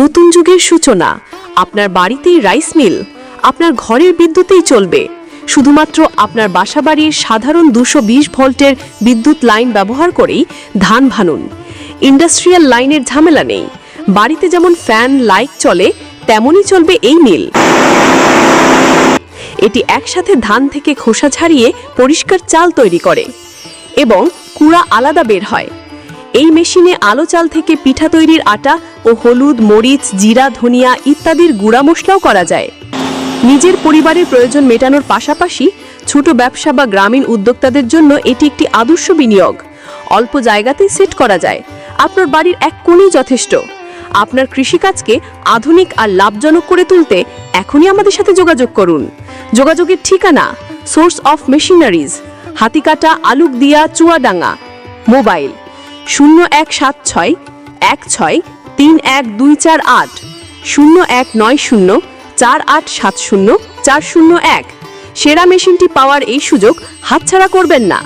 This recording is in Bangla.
নতুন যুগের সূচনা। আপনার বাড়িতেই রাইস মিল আপনার ঘরের বিদ্যুতেই চলবে। শুধুমাত্র আপনার বাসাবাড়ির সাধারণ দুশো বিশ ভোল্টের বিদ্যুৎ লাইন ব্যবহার করেই ধান ভানুন। ইন্ডাস্ট্রিয়াল লাইনের ঝামেলা নেই। বাড়িতে যেমন ফ্যান লাইট চলে, তেমনই চলবে এই মিল এটি একসাথে ধান থেকে খোসা ছাড়িয়ে পরিষ্কার চাল তৈরি করে এবং কুড়া আলাদা বের হয়। এই মেশিনে আলো চাল থেকে পিঠা তৈরির আটা ও হলুদ, মরিচ, জিরা, ধনিয়া ইত্যাদির গুঁড়া মশলাও করা যায়। নিজের পরিবারের প্রয়োজন মেটানোর পাশাপাশি ছোট ব্যবসা বা গ্রামীণ উদ্যোক্তাদের জন্য এটি একটি আদর্শ বিনিয়োগ। অল্প জায়গাতেই সেট করা যায়। আপনার বাড়ির এক কোণেই যথেষ্ট। আপনার কৃষিকাজকে আধুনিক আর লাভজনক করে তুলতে এখনই আমাদের সাথে যোগাযোগ করুন। যোগাযোগের ঠিকানা, source of machineries, Hatikata, Alukdia, Chuadanga. Mobile, শূন্য এক সাত ছয় এক ছয় তিন এক দুই চার আট, শূন্য এক নয় শূন্য, চার আট সাত শূন্য, চার শূন্য এক। সেরা মেশিনটি পাওয়ার এই সুযোগ হাতছাড়া করবেন না।